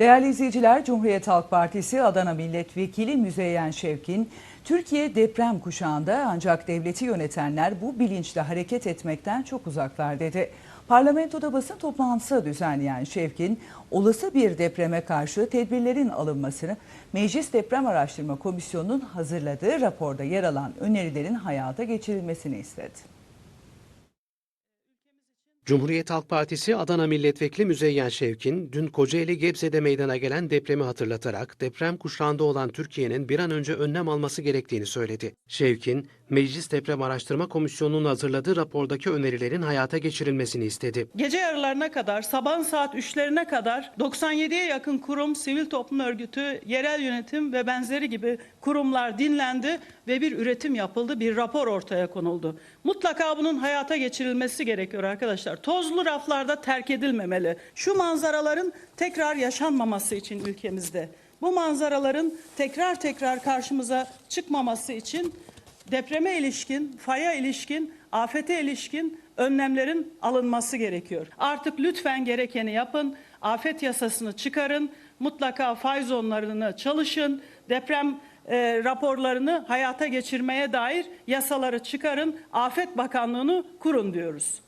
Değerli izleyiciler, Cumhuriyet Halk Partisi Adana Milletvekili Müzeyyen Şevkin, Türkiye deprem kuşağında ancak devleti yönetenler bu bilinçle hareket etmekten çok uzaklar dedi. Parlamentoda basın toplantısı düzenleyen Şevkin, olası bir depreme karşı tedbirlerin alınmasını Meclis Deprem Araştırma Komisyonu'nun hazırladığı raporda yer alan önerilerin hayata geçirilmesini istedi. Cumhuriyet Halk Partisi Adana Milletvekili Müzeyyen Şevkin, dün Kocaeli Gebze'de meydana gelen depremi hatırlatarak deprem kuşağında olan Türkiye'nin bir an önce önlem alması gerektiğini söyledi. Şevkin, Meclis Deprem Araştırma Komisyonu'nun hazırladığı rapordaki önerilerin hayata geçirilmesini istedi. Gece yarılarına kadar, sabahın saat 3'lerine kadar 97'ye yakın kurum, sivil toplum örgütü, yerel yönetim ve benzeri gibi kurumlar dinlendi ve bir üretim yapıldı, bir rapor ortaya konuldu. Mutlaka bunun hayata geçirilmesi gerekiyor arkadaşlar. Tozlu raflarda terk edilmemeli. Şu manzaraların tekrar yaşanmaması için ülkemizde. Bu manzaraların tekrar tekrar karşımıza çıkmaması için depreme ilişkin, faya ilişkin, afete ilişkin önlemlerin alınması gerekiyor. Artık lütfen gerekeni yapın. Afet yasasını çıkarın. Mutlaka fay zonlarını çalışın. Deprem e, raporlarını hayata geçirmeye dair yasaları çıkarın. Afet Bakanlığı'nı kurun diyoruz.